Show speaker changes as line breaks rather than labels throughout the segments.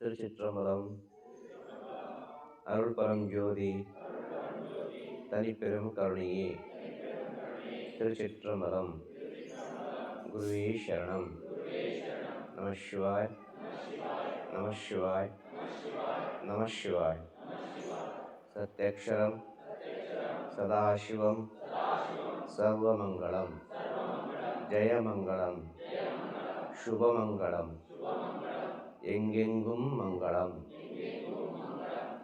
திருச்சிற்றம்பலம். அருள் பரம் ஜோதி. தனிப்பெரும் கருணையே. திருச்சிற்றம்பலம். குருவே சரணம். நம சிவாய். நம சிவாய். நம சிவாய். சத்யக்ஷரம். சதாசிவம். சர்வமங்கலம். ஜெயமங்கலம். சுபமங்கலம். എങ്കെങ്കും ಮಂಗಳಂ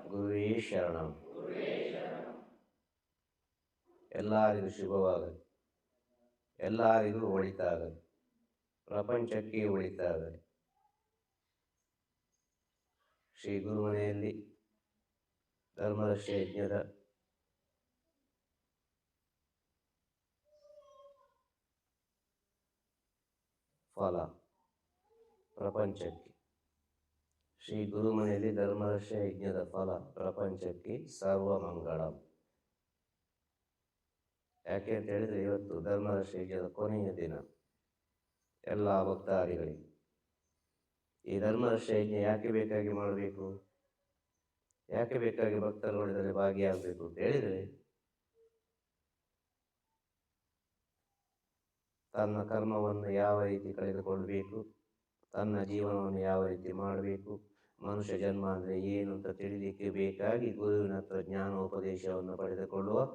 ಗುರುವೇ ಶರಣಂ ಎಲ್ಲರಿಗೂ ಶುಭವಾಗಲಿ ಎಲ್ಲರಿಗೂ ಒಳಿತಾಗಲಿ ಪ್ರಪಂಚಕ್ಕೆ ಒಳಿತಾಗಲಿ ಶ್ರೀ ಗುರುಮನೆಯಲ್ಲಿ ಧರ್ಮರಕ್ಷೆ ಯಜ್ಞದ ಫಲ ಪ್ರಪಂಚಕ್ಕೆ ಶ್ರೀ ಗುರುಮನೆಯಲ್ಲಿ ಧರ್ಮರಕ್ಷ ಯಜ್ಞದ ಫಲ ಪ್ರಪಂಚಕ್ಕೆ ಸರ್ವಮಂಗಳಂ. ಯಾಕೆ ಅಂತ ಹೇಳಿದ್ರೆ ಇವತ್ತು ಧರ್ಮರಕ್ಷ ಯಜ್ಞದ ಕೊನೆಯ ದಿನ. ಎಲ್ಲ ಭಕ್ತಾದಿಗಳಿಗೆ. ಈ ಧರ್ಮರಕ್ಷ ಯಜ್ಞ ಯಾಕೆ ಬೇಕಾಗಿ ಮಾಡಬೇಕು? ಯಾಕೆ ಬೇಕಾಗಿ ಭಕ್ತರು ಇದರಲ್ಲಿ ಭಾಗಿಯಾಗಬೇಕು ಅಂತ ಹೇಳಿದರೆ, ತನ್ನ ಕರ್ಮವನ್ನು ಯಾವ ರೀತಿ ಕಳೆದುಕೊಳ್ಬೇಕು, ತನ್ನ ಜೀವನವನ್ನು ಯಾವ ರೀತಿ ಮಾಡಬೇಕು ಮನುಷ್ಯ ಜನ್ಮ ಅಂದರೆ ಏನು ಅಂತ ತಿಳಿಲಿಕ್ಕೆ ಬೇಕಾಗಿ ಗುರುವಿನ ಹತ್ರ ಜ್ಞಾನೋಪದೇಶವನ್ನು ಪಡೆದುಕೊಳ್ಳುವ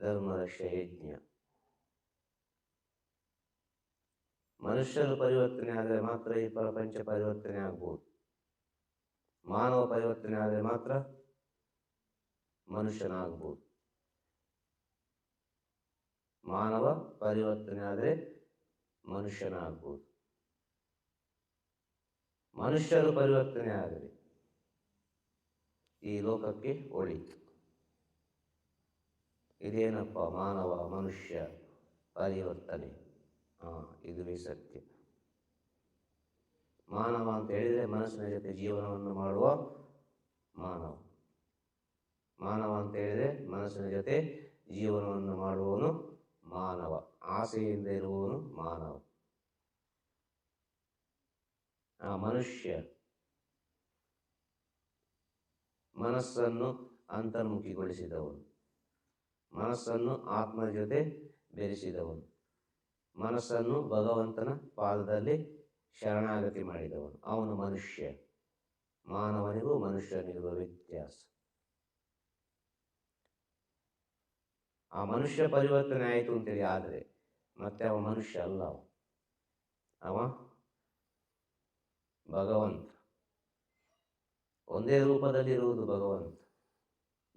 ಧರ್ಮರಕ್ಷ ಯಜ್ಞ. ಮನುಷ್ಯರು ಪರಿವರ್ತನೆ ಆದರೆ ಮಾತ್ರ ಈ ಪ್ರಪಂಚ ಪರಿವರ್ತನೆ ಆಗ್ಬೋದು. ಮಾನವ ಪರಿವರ್ತನೆ ಆದರೆ ಮಾತ್ರ ಮನುಷ್ಯನಾಗ್ಬೋದು. ಮಾನವ ಪರಿವರ್ತನೆ ಆದರೆ ಮನುಷ್ಯನಾಗ್ಬೋದು. ಮನುಷ್ಯರು ಪರಿವರ್ತನೆ ಆಗಲಿ. ಈ ಲೋಕಕ್ಕೆ ಒಳಿತು. ಇದೇನಪ್ಪ ಮಾನವ ಮನುಷ್ಯ ಪರಿವರ್ತನೆ? ಹಾಂ ಇದುವೇ ಸತ್ಯ. ಮಾನವ ಅಂತ ಹೇಳಿದರೆ ಮನಸ್ಸಿನ ಜೊತೆ ಜೀವನವನ್ನು ಮಾಡುವ ಮಾನವ. ಮಾನವ ಅಂತ ಹೇಳಿದರೆ ಮನಸ್ಸಿನ ಜೊತೆ ಜೀವನವನ್ನು ಮಾಡುವವನು ಮಾನವ. ಆಸೆಯಿಂದ ಇರುವವನು ಮಾನವ. ಮನುಷ್ಯ ಮನಸ್ಸನ್ನು ಅಂತರ್ಮುಖಿಗೊಳಿಸಿದವನು. ಮನಸ್ಸನ್ನು ಆತ್ಮ ಜೊತೆ ಬೆರೆಸಿದವನು. ಮನಸ್ಸನ್ನು ಭಗವಂತನ ಪಾದದಲ್ಲಿ ಶರಣಾಗತಿ ಮಾಡಿದವನು. ಅವನು ಮನುಷ್ಯ. ಮಾನವನಿಗೂ ಮನುಷ್ಯನಿರುವ ವ್ಯತ್ಯಾಸ. ಆ ಮನುಷ್ಯ ಪರಿವರ್ತನೆ ಆಯಿತು ಅಂತೇಳಿ ಆದರೆ ಮತ್ತೆ ಅವ ಮನುಷ್ಯ ಅಲ್ಲ ಅವ ಭಗವಂತ. ಒಂದೇ ರೂಪದಲ್ಲಿರುವುದು ಭಗವಂತ.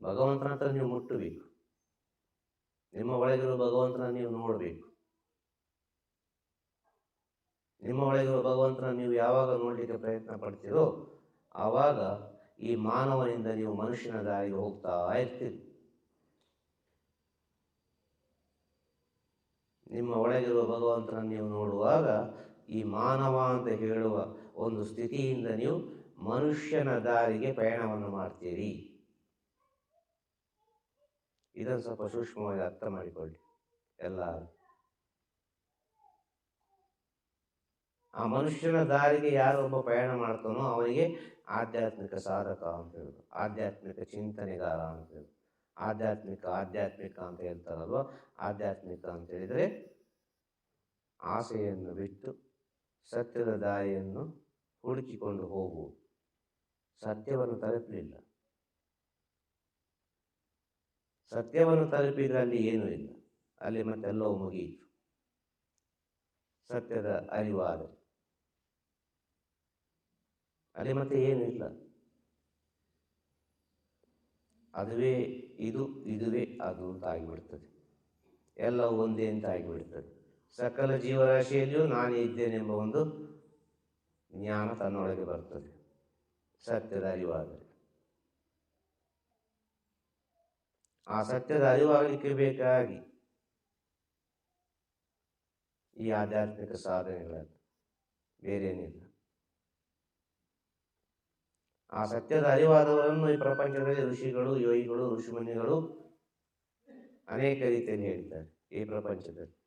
ಭಗವಂತನ ಹತ್ರ ನೀವು ಮುಟ್ಟಬೇಕು. ನಿಮ್ಮ ಒಳಗಿರುವ ಭಗವಂತನ ನೀವು ನೋಡಬೇಕು. ನಿಮ್ಮ ಒಳಗಿರುವ ಭಗವಂತನ ನೀವು ಯಾವಾಗ ನೋಡಲಿಕ್ಕೆ ಪ್ರಯತ್ನ ಪಡ್ತೀರೋ ಆವಾಗ ಈ ಮಾನವನಿಂದ ನೀವು ಮನುಷ್ಯನ ದಾರಿಗೆ ಹೋಗ್ತಾ ಇರ್ತೀರಿ. ನಿಮ್ಮ ಒಳಗಿರುವ ಭಗವಂತನ ನೀವು ನೋಡುವಾಗ ಈ ಮಾನವ ಅಂತ ಹೇಳುವ ಒಂದು ಸ್ಥಿತಿಯಿಂದ ನೀವು ಮನುಷ್ಯನ ದಾರಿಗೆ ಪ್ರಯಾಣವನ್ನು ಮಾಡ್ತೀರಿ. ಇದನ್ನು ಸ್ವಲ್ಪ ಸೂಕ್ಷ್ಮವಾಗಿ ಅರ್ಥ ಮಾಡಿಕೊಳ್ಳಿ ಎಲ್ಲ ಆ ಮನುಷ್ಯನ ದಾರಿಗೆ ಯಾರೊಬ್ಬ ಪ್ರಯಾಣ ಮಾಡ್ತಾನೋ ಅವನಿಗೆ ಆಧ್ಯಾತ್ಮಿಕ ಸಾಧಕ ಅಂತ ಹೇಳೋದು, ಆಧ್ಯಾತ್ಮಿಕ ಚಿಂತನೆಗಾರ ಅಂತ ಹೇಳುದು, ಆಧ್ಯಾತ್ಮಿಕ ಆಧ್ಯಾತ್ಮಿಕ ಅಂತ ಹೇಳ್ತಾರಲ್ವ? ಆಧ್ಯಾತ್ಮಿಕ ಅಂತ ಹೇಳಿದರೆ ಆಸೆಯನ್ನು ಬಿಟ್ಟು ಸತ್ಯದ ದಾರಿಯನ್ನು ಹುಡುಕಿಕೊಂಡು ಹೋಗು. ಸತ್ಯವನ್ನು ತಲುಪಲಿಲ್ಲ. ಸತ್ಯವನ್ನು ತಲುಪಿದ್ರೆ ಅಲ್ಲಿ ಏನೂ ಇಲ್ಲ. ಅಲ್ಲಿ ಮತ್ತೆಲ್ಲವೂ ಮುಗಿಯಿತು. ಸತ್ಯದ ಅರಿವಾದ. ಅಲ್ಲಿ ಮತ್ತೆ ಏನೂ ಇಲ್ಲ. ಅದುವೇ ಇದು, ಇದುವೇ ಅದು ಅಂತ ಆಗಿಬಿಡ್ತದೆ. ಎಲ್ಲವೂ ಒಂದೇ ಅಂತ ಆಗಿಬಿಡ್ತದೆ. ಸಕಲ ಜೀವರಾಶಿಯಲ್ಲಿಯೂ ನಾನೇ ಇದ್ದೇನೆಂಬ ಒಂದು ಜ್ಞಾನ ತನ್ನೊಳಗೆ ಬರ್ತದೆ. ಸತ್ಯದ ಅರಿವಾದರೆ ಆ ಸತ್ಯದ ಅರಿವಾಗಲಿಕ್ಕೆ ಬೇಕಾಗಿ ಈ ಆಧ್ಯಾತ್ಮಿಕ ಸಾಧನೆಗಳನ್ನು ಬೇರೇನಿಲ್ಲ. ಆ ಸತ್ಯದ ಅರಿವಾದವರನ್ನು ಈ ಪ್ರಪಂಚದಲ್ಲಿ ಋಷಿಗಳು, ಯೋಗಿಗಳು, ಋಷಿಮುನಿಗಳು ಅನೇಕ ರೀತಿಯಲ್ಲಿ ಹೇಳ್ತಾರೆ ಈ ಪ್ರಪಂಚದಲ್ಲಿ.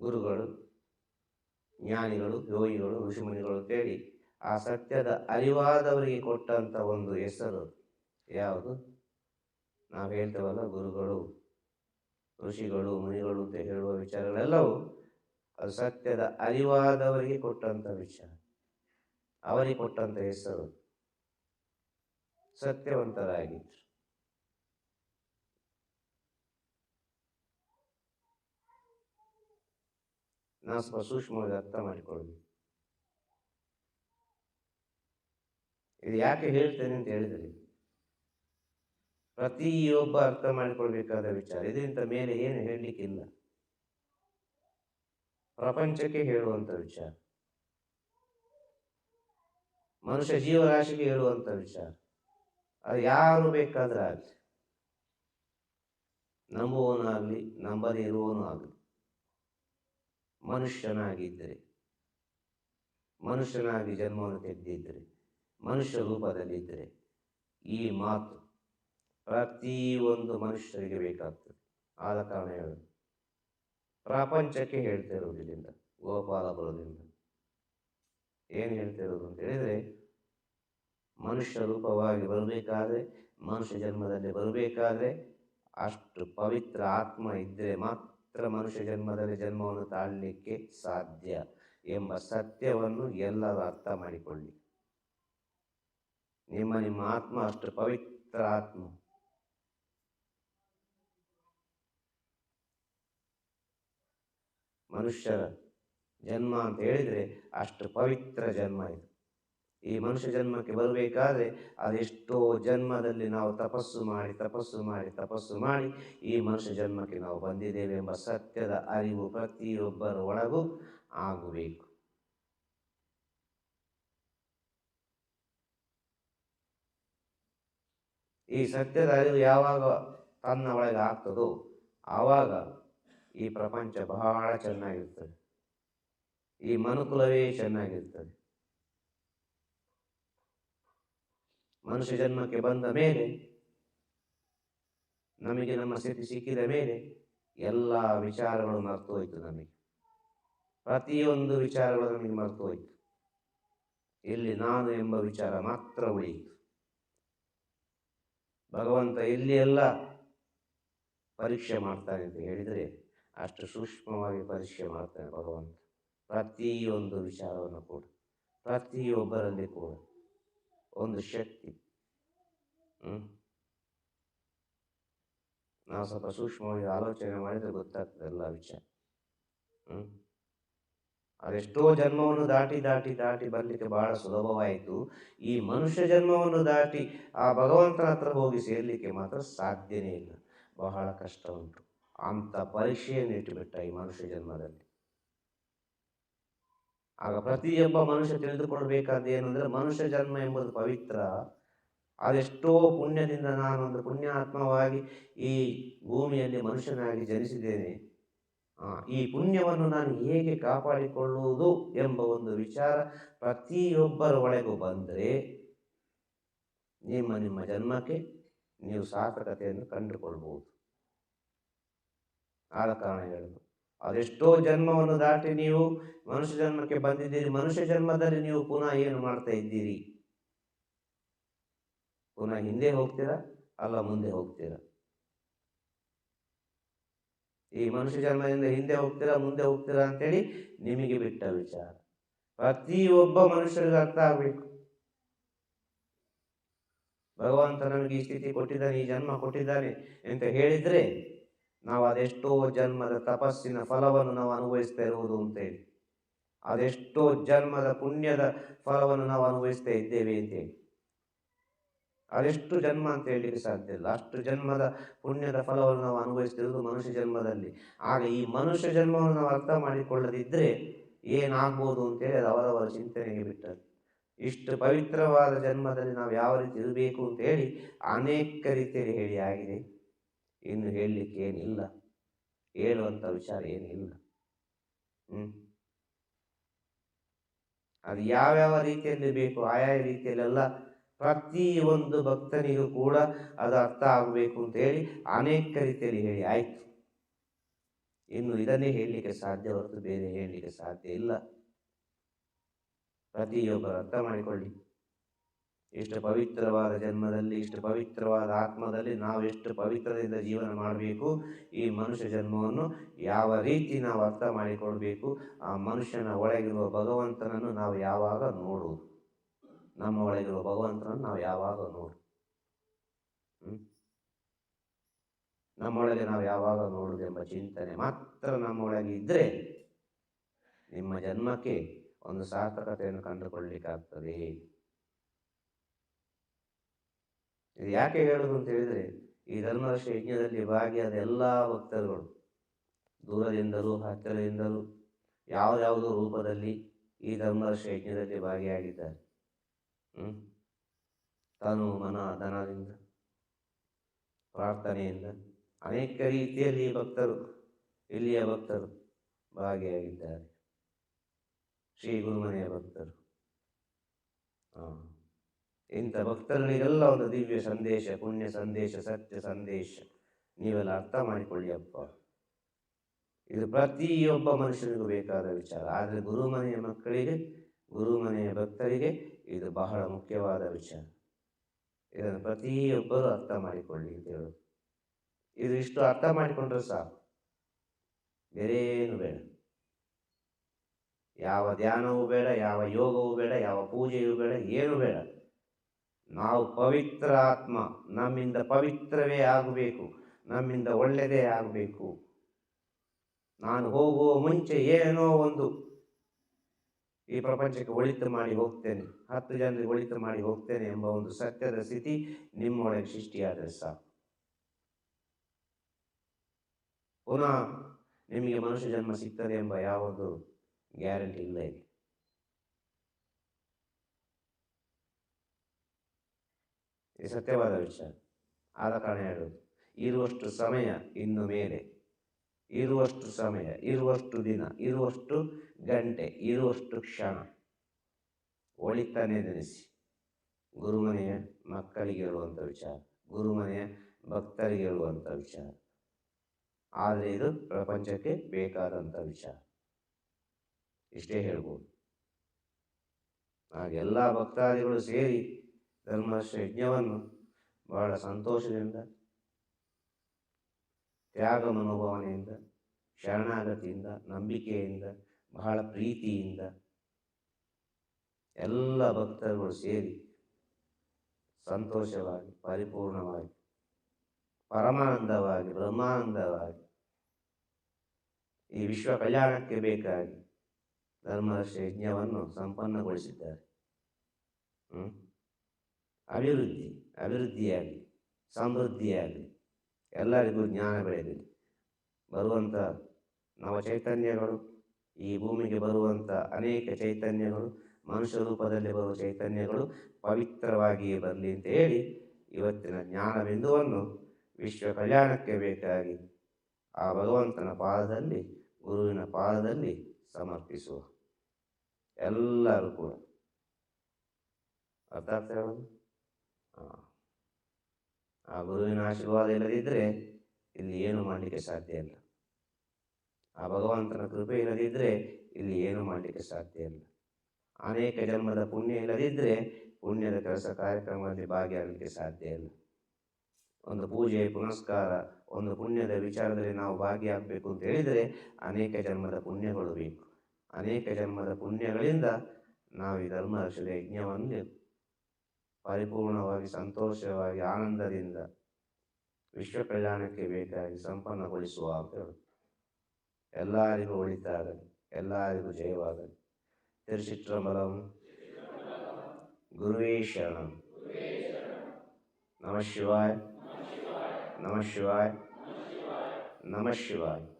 ಗುರುಗಳು ಜ್ಞಾನಿಗಳು, ಯೋಗಿಗಳು, ಋಷಿಮುನಿಗಳು ಕೇಳಿ ಆ ಸತ್ಯದ ಅರಿವಾದವರಿಗೆ ಕೊಟ್ಟಂಥ ಒಂದು ಹೆಸರು ಯಾವುದು? ನಾವು ಹೇಳ್ತೇವಲ್ಲ, ಗುರುಗಳು, ಋಷಿಗಳು, ಮುನಿಗಳು ಅಂತ ಹೇಳುವ ವಿಚಾರಗಳೆಲ್ಲವೂ ಅದು ಸತ್ಯದ ಅರಿವಾದವರಿಗೆ ಕೊಟ್ಟಂಥ ವಿಚಾರ. ಅವರಿಗೆ ಕೊಟ್ಟಂಥ ಹೆಸರು ಸತ್ಯವಂತರಾಗಿದ್ರು. ನಾವು ಸ್ವಲ್ಪ ಸೂಕ್ಷ್ಮವಾಗಿ ಅರ್ಥ ಮಾಡಿಕೊಳ್ಳಬೇಕು ಇದು ಯಾಕೆ ಹೇಳ್ತೇನೆ ಅಂತ ಹೇಳಿದರೆ, ಪ್ರತಿಯೊಬ್ಬ ಅರ್ಥ ಮಾಡಿಕೊಳ್ಬೇಕಾದ ವಿಚಾರ, ಇದರಿಂದ ಮೇಲೆ ಏನು ಹೇಳಲಿಕ್ಕಿಲ್ಲ ಪ್ರಪಂಚಕ್ಕೆ ಹೇಳುವಂತ ವಿಚಾರ. ಮನುಷ್ಯ ಜೀವರಾಶಿಗೆ ಹೇಳುವಂತ ವಿಚಾರ. ಅದು ಯಾರು ಬೇಕಾದ್ರೆ ಆಗಲಿ. ನಂಬುವವನು ಆಗಲಿ, ನಂಬದೇ ಇರುವವನು ಆಗಲಿ. ಮನುಷ್ಯನಾಗಿದ್ದರೆ. ಮನುಷ್ಯನಾಗಿ ಜನ್ಮವನ್ನು ತೆಗೆದಿದ್ದರೆ, ಮನುಷ್ಯ ರೂಪದಲ್ಲಿದ್ದರೆ ಈ ಮಾತು ಪ್ರತಿಯೊಂದು ಮನುಷ್ಯರಿಗೆ ಬೇಕಾಗ್ತದೆ. ಆದ ಕಾರಣ ಹೇಳೋದು ಪ್ರಪಂಚಕ್ಕೆ ಹೇಳ್ತಾ ಇರೋದಿಲ್ಲಿಂದ ಗೋಪಾಲ ಗೋಪಾಲಪುರದಿಂದ ಏನು ಹೇಳ್ತಿರೋದು ಅಂತ ಹೇಳಿದರೆ, ಮನುಷ್ಯ ರೂಪವಾಗಿ ಬರಬೇಕಾದ್ರೆ, ಮನುಷ್ಯ ಜನ್ಮದಲ್ಲಿ ಬರಬೇಕಾದ್ರೆ ಅಷ್ಟು ಪವಿತ್ರ ಆತ್ಮ ಇದ್ದರೆ ಮಾತ್ರ ಮನುಷ್ಯ ಜನ್ಮದಲ್ಲಿ ಜನ್ಮವನ್ನು ತಾಳಲಿಕ್ಕೆ ಸಾಧ್ಯ ಎಂಬ ಸತ್ಯವನ್ನು ಎಲ್ಲರೂ ಅರ್ಥ ಮಾಡಿಕೊಳ್ಳಿ. ನಿಮ್ಮ ನಿಮ್ಮ ಆತ್ಮ ಅಷ್ಟು ಪವಿತ್ರ ಆತ್ಮ. ಮನುಷ್ಯರ ಜನ್ಮ ಅಂತ ಹೇಳಿದರೆ ಅಷ್ಟು ಪವಿತ್ರ ಜನ್ಮ ಇದು. ಈ ಮನುಷ್ಯ ಜನ್ಮಕ್ಕೆ ಬರಬೇಕಾದ್ರೆ ಅದೆಷ್ಟೋ ಜನ್ಮದಲ್ಲಿ ನಾವು ತಪಸ್ಸು ಮಾಡಿ ತಪಸ್ಸು ಮಾಡಿ ತಪಸ್ಸು ಮಾಡಿ ಈ ಮನುಷ್ಯ ಜನ್ಮಕ್ಕೆ ನಾವು ಬಂದಿದ್ದೇವೆ ಎಂಬ ಸತ್ಯದ ಅರಿವು ಪ್ರತಿಯೊಬ್ಬರ ಒಳಗೂ ಆಗಬೇಕು. ಈ ಸತ್ಯದ ಅರಿವು ಯಾವಾಗ ತನ್ನ ಒಳಗೆ ಆಗ್ತದೋ ಆವಾಗ ಈ ಪ್ರಪಂಚ ಬಹಳ ಚೆನ್ನಾಗಿರ್ತದೆ. ಈ ಮನುಕುಲವೇ ಚೆನ್ನಾಗಿರ್ತದೆ. ಮನುಷ್ಯ ಜನ್ಮಕ್ಕೆ ಬಂದ ಮೇಲೆ, ನಮಗೆ ನಮ್ಮ ಸ್ಥಿತಿ ಸಿಕ್ಕಿದ ಮೇಲೆ ಎಲ್ಲ ವಿಚಾರಗಳು ಮರೆತು ಹೋಯ್ತು ನಮಗೆ. ಪ್ರತಿಯೊಂದು ವಿಚಾರಗಳು ನಮಗೆ ಮರೆತು ಹೋಯ್ತು ಇಲ್ಲಿ ನಾನು ಎಂಬ ವಿಚಾರ ಮಾತ್ರ ಉಳಿಯಿತು. ಭಗವಂತ ಇಲ್ಲಿ ಎಲ್ಲ ಪರೀಕ್ಷೆ ಮಾಡ್ತಾನೆ ಅಂತ ಹೇಳಿದರೆ ಅಷ್ಟು ಸೂಕ್ಷ್ಮವಾಗಿ ಪರೀಕ್ಷೆ ಮಾಡ್ತಾನೆ ಭಗವಂತ. ಪ್ರತಿಯೊಂದು ವಿಚಾರವನ್ನು ಕೂಡ, ಪ್ರತಿಯೊಬ್ಬರಲ್ಲಿ ಕೂಡ. ಒಂದು ಶಕ್ತಿ. ನಾವು ಸ್ವಲ್ಪ ಸೂಕ್ಷ್ಮವಾಗಿ ಆಲೋಚನೆ ಮಾಡಿದರೆ ಗೊತ್ತಾಗ್ತದೆ ಎಲ್ಲ ವಿಷಯ. ಹ್ಮ್. ಅದೆಷ್ಟೋ ಜನ್ಮವನ್ನು ದಾಟಿ ದಾಟಿ ದಾಟಿ ಬರಲಿಕ್ಕೆ ಬಹಳ ಸುಲಭವಾಯಿತು. ಈ ಮನುಷ್ಯ ಜನ್ಮವನ್ನು ದಾಟಿ ಆ ಭಗವಂತನ ಹತ್ರ ಹೋಗಿ ಸೇರ್ಲಿಕ್ಕೆ ಮಾತ್ರ ಸಾಧ್ಯನೇ ಇಲ್ಲ. ಬಹಳ ಕಷ್ಟ ಉಂಟು. ಅಂತ ಪರೀಕ್ಷೆಯನ್ನು ಇಟ್ಟುಬಿಟ್ಟ ಈ ಮನುಷ್ಯ ಜನ್ಮದಲ್ಲಿ. ಆಗ ಪ್ರತಿಯೊಬ್ಬ ಮನುಷ್ಯ ತಿಳಿದುಕೊಳ್ಬೇಕಾದ ಏನು ಅಂದ್ರೆ ಮನುಷ್ಯ ಜನ್ಮ ಎಂಬುದು ಪವಿತ್ರ. ಅದೆಷ್ಟೋ ಪುಣ್ಯದಿಂದ ನಾನು ಒಂದು ಪುಣ್ಯಾತ್ಮವಾಗಿ ಈ ಭೂಮಿಯಲ್ಲಿ ಮನುಷ್ಯನಾಗಿ ಜನಿಸಿದ್ದೇನೆ. ಈ ಪುಣ್ಯವನ್ನು ನಾನು ಹೇಗೆ ಕಾಪಾಡಿಕೊಳ್ಳುವುದು ಎಂಬ ಒಂದು ವಿಚಾರ ಪ್ರತಿಯೊಬ್ಬರ ಒಳಗೂ ಬಂದರೆ ನಿಮ್ಮ ನಿಮ್ಮ ಜನ್ಮಕ್ಕೆ ನೀವು ಸಾರ್ಥಕತೆಯನ್ನು ಕಂಡುಕೊಳ್ಬಹುದು. ಆದ ಕಾರಣ ಹೇಳುದು. ಅದೆಷ್ಟೋ ಜನ್ಮವನ್ನು ದಾಟಿ ನೀವು ಮನುಷ್ಯ ಜನ್ಮಕ್ಕೆ ಬಂದಿದ್ದೀರಿ. ಮನುಷ್ಯ ಜನ್ಮದಲ್ಲಿ ನೀವು ಪುನಃ ಏನು ಮಾಡ್ತಾ ಇದ್ದೀರಿ? ಪುನಃ ಹಿಂದೆ ಹೋಗ್ತೀರಾ? ಅಲ್ಲ, ಮುಂದೆ ಹೋಗ್ತೀರಾ? ಈ ಮನುಷ್ಯ ಜನ್ಮದಿಂದ ಹಿಂದೆ ಹೋಗ್ತೀರಾ, ಮುಂದೆ ಹೋಗ್ತೀರಾ ಅಂತೇಳಿ ನಿಮಗೆ ಬಿಟ್ಟ ವಿಚಾರ. ಪ್ರತಿಯೊಬ್ಬ ಮನುಷ್ಯರಿಗೆ ಅರ್ಥ ಆಗಬೇಕು. ಭಗವಂತ ನಮಗೆ ಈ ಸ್ಥಿತಿ ಕೊಟ್ಟಿದ್ದಾನೆ, ಈ ಜನ್ಮ ಕೊಟ್ಟಿದ್ದಾನೆ ಅಂತ ಹೇಳಿದ್ರೆ ನಾವು ಅದೆಷ್ಟೋ ಜನ್ಮದ ತಪಸ್ಸಿನ ಫಲವನ್ನು ನಾವು ಅನುಭವಿಸ್ತಾ ಇರುವುದು ಅಂತೇಳಿ. ಅದೆಷ್ಟೋ ಜನ್ಮದ ಪುಣ್ಯದ ಫಲವನ್ನು ನಾವು ಅನುಭವಿಸ್ತಾ ಇದ್ದೇವೆ ಅಂತೇಳಿ. ಅದೆಷ್ಟು ಜನ್ಮ ಅಂತ ಹೇಳಲಿಕ್ಕೆ ಸಾಧ್ಯ ಇಲ್ಲ. ಅಷ್ಟು ಜನ್ಮದ ಪುಣ್ಯದ ಫಲವನ್ನು ನಾವು ಅನುಭವಿಸ್ತಿರುವುದು ಮನುಷ್ಯ ಜನ್ಮದಲ್ಲಿ. ಆಗ ಈ ಮನುಷ್ಯ ಜನ್ಮವನ್ನು ನಾವು ಅರ್ಥ ಮಾಡಿಕೊಳ್ಳದಿದ್ದರೆ ಏನಾಗ್ಬೋದು ಅಂತೇಳಿ ಅದು ಅವರವರ ಚಿಂತನೆಗೆ ಬಿಟ್ಟದ್ದು. ಇಷ್ಟು ಪವಿತ್ರವಾದ ಜನ್ಮದಲ್ಲಿ ನಾವು ಯಾವ ರೀತಿ ಇರಬೇಕು ಅಂತ ಹೇಳಿ ಅನೇಕ ರೀತಿಯಲ್ಲಿ ಹೇಳಿ ಆಗಿದೆ. ಇನ್ನು ಹೇಳಲಿಕ್ಕೆ ಏನಿಲ್ಲ. ಹೇಳುವಂಥ ವಿಚಾರ ಏನಿಲ್ಲ. ಹ್ಞೂ ಅದು ಯಾವ್ಯಾವ ರೀತಿಯಲ್ಲಿ ಬೇಕು ಆಯಾ ರೀತಿಯಲ್ಲೆಲ್ಲ ಒಂದು ಭಕ್ತನಿಗೂ ಕೂಡ ಅದು ಅರ್ಥ ಆಗಬೇಕು ಅಂತ ಹೇಳಿ ಅನೇಕ ರೀತಿಯಲ್ಲಿ ಹೇಳಿ. ಆಯ್ತು. ಇನ್ನು ಇದನ್ನೇ ಹೇಳಲಿಕ್ಕೆ ಸಾಧ್ಯ ಹೊರತು ಬೇರೆ ಹೇಳಲಿಕ್ಕೆ ಸಾಧ್ಯ ಇಲ್ಲ. ಪ್ರತಿಯೊಬ್ಬರು ಅರ್ಥ ಮಾಡಿಕೊಳ್ಳಿ. ಇಷ್ಟು ಪವಿತ್ರವಾದ ಜನ್ಮದಲ್ಲಿ, ಇಷ್ಟು ಪವಿತ್ರವಾದ ಆತ್ಮದಲ್ಲಿ ನಾವು ಎಷ್ಟು ಪವಿತ್ರದಿಂದ ಜೀವನ ಮಾಡಬೇಕು, ಈ ಮನುಷ್ಯ ಜನ್ಮವನ್ನು ಯಾವ ರೀತಿ ನಾವು ಅರ್ಥ ಮಾಡಿಕೊಳ್ಬೇಕು, ಆ ಮನುಷ್ಯನ ಒಳಗಿರುವ ಭಗವಂತನನ್ನು ನಾವು ಯಾವಾಗ ನೋಡುವುದು? ನಮ್ಮ ಒಳಗಿರುವ ಭಗವಂತನನ್ನು ನಾವು ಯಾವಾಗ ನೋಡು ನಮ್ಮೊಳಗೆ ನಾವು ಯಾವಾಗ ನೋಡುವುದೆಂಬ ಚಿಂತನೆ ಮಾತ್ರ ನಮ್ಮೊಳಗೆ ಇದ್ದರೆ ನಿಮ್ಮ ಜನ್ಮಕ್ಕೆ ಒಂದು ಸಾರ್ಥಕತೆಯನ್ನು ಕಂಡುಕೊಳ್ಳಲಿಕ್ಕಾಗ್ತದೆ ಇದು ಯಾಕೆ ಹೇಳುದು ಅಂತ ಹೇಳಿದರೆ, ಈ ಧರ್ಮರಕ್ಷ ಯಜ್ಞದಲ್ಲಿ ಭಾಗಿಯಾದ ಎಲ್ಲ ಭಕ್ತರುಗಳು ದೂರದಿಂದಲೂ, ಹತ್ತಿರದಿಂದಲೂ ಯಾವುದ್ಯಾವುದೋ ರೂಪದಲ್ಲಿ ಈ ಧರ್ಮರಕ್ಷ ಯಜ್ಞದಲ್ಲಿ ಭಾಗಿಯಾಗಿದ್ದಾರೆ. ತನು ಮನ ಧನದಿಂದ, ಪ್ರಾರ್ಥನೆಯಿಂದ ಅನೇಕ ರೀತಿಯಲ್ಲಿ ಭಕ್ತರು, ಇಲ್ಲಿಯ ಭಕ್ತರು ಭಾಗಿಯಾಗಿದ್ದಾರೆ. ಶ್ರೀ ಗುರುಮನೆಯ ಭಕ್ತರು. ಹಾಂ. ಇಂಥ ಭಕ್ತರಿಗೆಲ್ಲ ಒಂದು ದಿವ್ಯ ಸಂದೇಶ, ಪುಣ್ಯ ಸಂದೇಶ, ಸತ್ಯ ಸಂದೇಶ. ನೀವೆಲ್ಲ ಅರ್ಥ ಮಾಡಿಕೊಳ್ಳಿ ಅಪ್ಪ. ಇದು ಪ್ರತಿಯೊಬ್ಬ ಮನುಷ್ಯನಿಗೂ ಬೇಕಾದ ವಿಚಾರ. ಆದರೆ ಗುರುಮನೆಯ ಮಕ್ಕಳಿಗೆ, ಗುರುಮನೆಯ ಭಕ್ತರಿಗೆ ಇದು ಬಹಳ ಮುಖ್ಯವಾದ ವಿಚಾರ. ಇದನ್ನು ಪ್ರತಿಯೊಬ್ಬರು ಅರ್ಥ ಮಾಡಿಕೊಳ್ಳಿ ಅಂತ ಹೇಳೋದು. ಇದು ಇಷ್ಟು ಅರ್ಥ ಮಾಡಿಕೊಂಡ್ರೆ ಸಾಕು. ಬೇರೇನು ಬೇಡ. ಯಾವ ಧ್ಯಾನವೂ ಬೇಡ, ಯಾವ ಯೋಗವೂ ಬೇಡ, ಯಾವ ಪೂಜೆಯೂ ಬೇಡ, ಏನು ಬೇಡ. ನಾವು ಪವಿತ್ರ ಆತ್ಮ, ನಮ್ಮಿಂದ ಪವಿತ್ರವೇ ಆಗಬೇಕು, ನಮ್ಮಿಂದ ಒಳ್ಳೆಯದೇ ಆಗಬೇಕು. ನಾನು ಹೋಗುವ ಮುಂಚೆ ಏನೋ ಒಂದು ಈ ಪ್ರಪಂಚಕ್ಕೆ ಒಳಿತು ಮಾಡಿ ಹೋಗ್ತೇನೆ, ಹತ್ತು ಜನರಿಗೆ ಒಳಿತು ಮಾಡಿ ಹೋಗ್ತೇನೆ ಎಂಬ ಒಂದು ಸತ್ಯದ ಸ್ಥಿತಿ ನಿಮ್ಮೊಳಗೆ ಸೃಷ್ಟಿಯಾದರೆ ಸಾಕು. ಪುನಃ ನಿಮಗೆ ಮನುಷ್ಯ ಜನ್ಮ ಸಿಗ್ತದೆ ಎಂಬ ಯಾವುದು ಗ್ಯಾರಂಟಿ ಇಲ್ಲ ಇದೆ ಇದು ಸತ್ಯವಾದ ವಿಷಯ. ಆದ ಕಾರಣ ಹೇಳುವುದು, ಇರುವಷ್ಟು ಸಮಯ ಇನ್ನು ಮೇಲೆ. ಇರುವಷ್ಟು ಸಮಯ, ಇರುವಷ್ಟು ದಿನ, ಇರುವಷ್ಟು ಗಂಟೆ, ಇರುವಷ್ಟು ಕ್ಷಣ. ಒಳಿತಾನೆ ನೆನೆಸಿ. ಗುರುಮನೆಯ ಮಕ್ಕಳಿಗೆ ಹೇಳುವಂಥ ವಿಚಾರ, ಗುರುಮನೆಯ ಭಕ್ತರಿಗೆ ಹೇಳುವಂಥ ವಿಚಾರ. ಆದರೆ ಇದು ಪ್ರಪಂಚಕ್ಕೆ ಬೇಕಾದಂಥ ವಿಚಾರ. ಇಷ್ಟೇ ಹೇಳ್ಬೋದು. ಹಾಗೆಲ್ಲ ಭಕ್ತಾದಿಗಳು ಸೇರಿ ಧರ್ಮಶ್ರ ಯಜ್ಞವನ್ನು ಬಹಳ ಸಂತೋಷದಿಂದ, ತ್ಯಾಗ ಮನೋಭಾವನೆಯಿಂದ, ಶರಣಾಗತಿಯಿಂದ, ನಂಬಿಕೆಯಿಂದ, ಬಹಳ ಪ್ರೀತಿಯಿಂದ ಎಲ್ಲ ಭಕ್ತರುಗಳು ಸೇರಿ ಸಂತೋಷವಾಗಿ, ಪರಿಪೂರ್ಣವಾಗಿ, ಪರಮಾನಂದವಾಗಿ, ಬ್ರಹ್ಮಾನಂದವಾಗಿ, ಈ ವಿಶ್ವ ಕಲ್ಯಾಣಕ್ಕೆ ಬೇಕಾಗಿ ಧರ್ಮರಕ್ಷ ಯಜ್ಞವನ್ನು ಸಂಪನ್ನಗೊಳಿಸಿದ್ದಾರೆ. ಹ್ಞೂ ಅಭಿವೃದ್ಧಿ, ಅಭಿವೃದ್ಧಿಯಾಗಲಿ, ಸಮೃದ್ಧಿಯಾಗಲಿ. ಎಲ್ಲರಿಗೂ ಜ್ಞಾನ ಬೆಳೆಯಲಿ. ಬರುವಂಥ ನವ ಚೈತನ್ಯಗಳು, ಈ ಭೂಮಿಗೆ ಬರುವಂಥ ಅನೇಕ ಚೈತನ್ಯಗಳು, ಮನುಷ್ಯ ರೂಪದಲ್ಲಿ ಬರುವ ಚೈತನ್ಯಗಳು ಪವಿತ್ರವಾಗಿಯೇ ಬರಲಿ ಅಂತ ಹೇಳಿ ಇವತ್ತಿನ ಜ್ಞಾನ ಬಿಂದುವನ್ನು ವಿಶ್ವ ಕಲ್ಯಾಣಕ್ಕೆ ಬೇಕಾಗಿ ಆ ಭಗವಂತನ ಪಾದದಲ್ಲಿ, ಗುರುವಿನ ಪಾದದಲ್ಲಿ ಸಮರ್ಪಿಸುವ. ಎಲ್ಲರೂ ಕೂಡ. ಅರ್ಥ ಗುರುವಿನ ಆಶೀರ್ವಾದ ಇಲ್ಲದಿದ್ದರೆ ಇಲ್ಲಿ ಏನು ಮಾಡಲಿಕ್ಕೆ ಸಾಧ್ಯ ಇಲ್ಲ. ಆ ಭಗವಂತನ ಕೃಪೆ ಇಲ್ಲದಿದ್ದರೆ ಇಲ್ಲಿ ಏನು ಮಾಡಲಿಕ್ಕೆ ಸಾಧ್ಯ ಇಲ್ಲ. ಅನೇಕ ಜನ್ಮದ ಪುಣ್ಯ ಇಲ್ಲದಿದ್ದರೆ ಪುಣ್ಯದ ಕೆಲಸ ಕಾರ್ಯಕ್ರಮದಲ್ಲಿ ಭಾಗಿಯಾಗಲಿಕ್ಕೆ ಸಾಧ್ಯ ಇಲ್ಲ. ಒಂದು ಪೂಜೆ ಪುನಸ್ಕಾರ, ಒಂದು ಪುಣ್ಯದ ವಿಚಾರದಲ್ಲಿ ನಾವು ಭಾಗಿಯಾಗಬೇಕು ಅಂತ ಹೇಳಿದರೆ ಅನೇಕ ಜನ್ಮದ ಪುಣ್ಯಗಳು ಬೇಕು. ಅನೇಕ ಜನ್ಮದ ಪುಣ್ಯಗಳಿಂದ ನಾವು ಈ ಧರ್ಮರಕ್ಷದ ಯಜ್ಞವನ್ನು ಪರಿಪೂರ್ಣವಾಗಿ, ಸಂತೋಷವಾಗಿ, ಆನಂದದಿಂದ ವಿಶ್ವ ಕಲ್ಯಾಣಕ್ಕೆ ಬೇಕಾಗಿ ಸಂಪನ್ನಗೊಳಿಸುವ ಎಲ್ಲರಿಗೂ ಒಳಿತಾಗಲಿ ಎಲ್ಲರಿಗೂ ಜಯವಾಗಲಿ. ತಿರುಚಿತ್ರಮಲಂ ಗುರುವೇ ಶರಣಂ. ನಮ ಶಿವಾಯ್. ನಮ ಶಿವಾಯ್. ನಮ ಶಿವಾಯ.